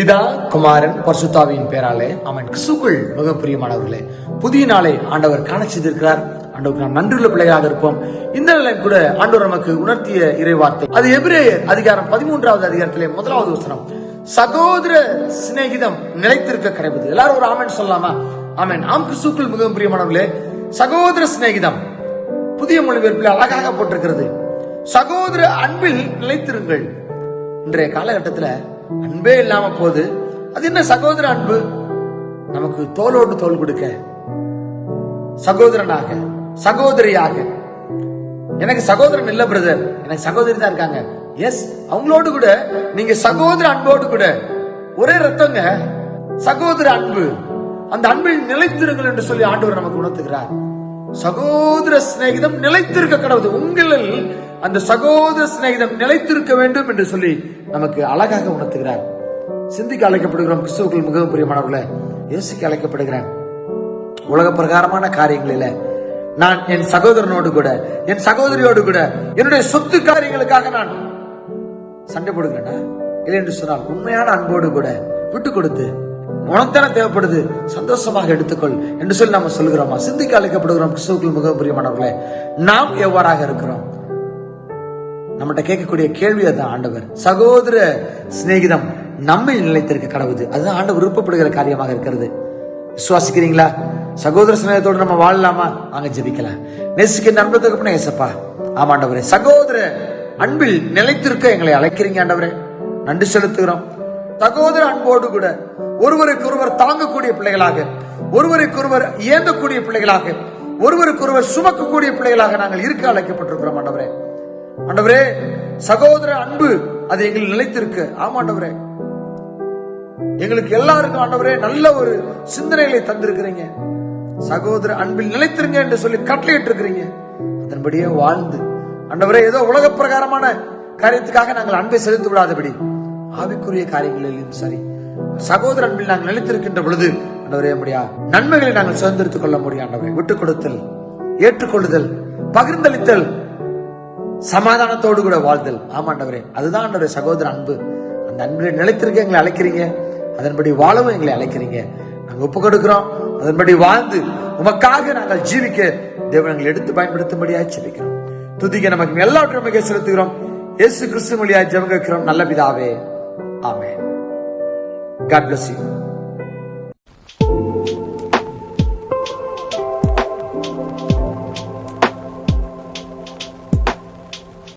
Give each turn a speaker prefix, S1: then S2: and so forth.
S1: பிதா குமாரன் பர்சுத்தாவின் பேராலே அவன் கிசுக்குள் மிக பிரியமானவர்களே புதிய நாளை ஆண்டவர் காண செய்திருக்கிறார் ஆண்டவருக்கு நாம் நன்றியுள்ள பிள்ளையாக இருப்போம். இந்த நிலையம் கூட ஆண்டவர் நமக்கு உணர்த்திய இறைவார்த்தை. அது எபிரேயர் அதிகாரம் பதிமூன்றாவது அதிகாரத்திலே முதலாவது வசனம். சகோதர சிநேகிதம் நிலைத்திருக்க கிடைப்பது எல்லாரும் ஒரு ஆமன் சொல்லலாமா? ஆமன். ஆம் கிறிஸ்துக்குள் மிகவும் பிரியமானவர்களே சகோதர சிநேகிதம் புதிய மொழிபெயர்ப்பில் அழகாக போட்டிருக்கிறது. சகோதர அன்பில் நிலைத்திருங்கள். இன்றைய காலகட்டத்துல அன்பே இல்லாம போகுது. அது என்ன சகோதர அன்பு? நமக்கு தோலோடு தோல் கொடுக்க. சகோதரனாக சகோதரியாக. எனக்கு சகோதரன் இல்ல பிரதர் எனக்கு சகோதரி தான் இருக்காங்க. எஸ் அவங்களோடு கூட நீங்க சகோதர அன்போடு கூட ஒரே ரத்தங்க சகோதர அன்பு. அந்த அன்பில் நிலைத்திருங்கள் என்று சொல்லி ஆண்டவர் நமக்கு உணர்த்துகிறார். சகோதர சிநேகிதம் நிலைத்திருக்க கடவுள். உங்களில் அந்த சகோதர சிநேகிதம் நிலைத்திருக்க வேண்டும் என்று சொல்லி நமக்கு அழகாக உணர்த்துகிறார். சிந்திக்க அழைக்கப்படுகிறோம் கிறிஸ்துவுக்குள் மிகவும் பிரியமானவர்களே யோசிக்க அழைக்கப்படுகிறேன். உலக பிரகாரமான காரியங்களில நான் என் சகோதரனோடு கூட என் சகோதரியோடு கூட என்னுடைய சொத்து காரியங்களுக்காக நான் சண்டை போடுகிறேன்னா இல்லை என்று சொன்னால் உண்மையான அன்போடு கூட விட்டு கொடுத்து உனக்குத்தானே தேவைப்படுது சந்தோஷமாக எடுத்துக்கொள் என்று சொல்லி நம்ம சொல்கிறோமா சிந்திக்க அழைக்கப்படுகிறோம் கிறிஸ்துவுக்குள் மிகவும் பிரியமானவர்களே நாம் எவ்வாறாக இருக்கிறோம்? நம்மகிட்ட கேட்கக்கூடிய கேள்வி அதுதான் ஆண்டவர். சகோதர சிநேகிதம் நம்மில் நிலைத்திருக்க கடவுது. அதுதான் ஆண்டவர் விருப்பப்படுகிற காரியமாக இருக்கிறது. விசுவாசிக்கிறீங்களா? சகோதர சிநேகத்தோடு நம்ம வாழலாமா? அங்க ஜெபிக்கலாம். நேசிக்க நண்பத்துக்கு ஏசப்பா ஆமாண்டவரே சகோதர அன்பில் நிலைத்திருக்க எங்களை அழைக்கிறீங்க ஆண்டவரே. நன்றி செலுத்துகிறோம். சகோதர அன்போடு கூட ஒருவருக்கு ஒருவர் தாங்கக்கூடிய பிள்ளைகளாக ஒருவருக்கு ஒருவர் இயங்கக்கூடிய பிள்ளைகளாக ஒருவருக்கு ஒருவர் சுமக்கக்கூடிய பிள்ளைகளாக நாங்கள் இருக்க அழைக்கப்பட்டிருக்கிறோம் ஆண்டவரே. ஆண்டவரே சகோதர அன்பு அது எங்களுக்கு நிலைத்திருக்கு. ஆமாண்டவரே எங்களுக்கு எல்லாருக்கும் ஆண்டவரே நல்ல ஒரு சிந்தனைகளை தந்திருக்கிறீங்க. சகோதர அன்பில் நிலைத்திருங்க என்று சொல்லி கட்டளையிட்டு இருக்கிறீங்க அதன்படியே வாழ்ந்து. ஆண்டவரே ஏதோ உலக பிரகாரமான காரியத்துக்காக நாங்கள் அன்பை செலுத்தி விடாதபடி ஆவிக்குரிய காரியங்களிலும் சரி சகோதர அன்பில் நாங்கள் நிலைத்திருக்கின்ற பொழுது ஆண்டவரே முடியா நன்மைகளை நாங்கள் சுதந்திரித்துக் கொள்ள முடியும் ஆண்டவரே. விட்டுக் கொடுத்தல் ஏற்றுக்கொள்ளுதல் பகிர்ந்தளித்தல் சமாதானத்தோடு கூட வாழ்தல். ஆமாண்டவரே அதுதான் ஆண்டவரே சகோதர அன்பு. அந்த அன்பில் நிலைத்திருக்க எங்களை அழைக்கிறீங்க. அதன்படி வாழவும் எங்களை அழைக்கிறீங்க. நாங்கள் ஒப்பு கொடுக்கிறோம். அதன்படி வாழ்ந்து உமக்காக நாங்கள் ஜீவிக்க தேவனங்கள் எடுத்து பயன்படுத்தும்படியாக ஜீவிக்கிறோம் துதிக்க நமக்கு எல்லாவற்றையும் மிக செலுத்துகிறோம். இயேசு கிறிஸ்து மொழியாய் ஜெபம் கேட்கிறோம். நல்ல பிதாவே. ஆமே God bless you.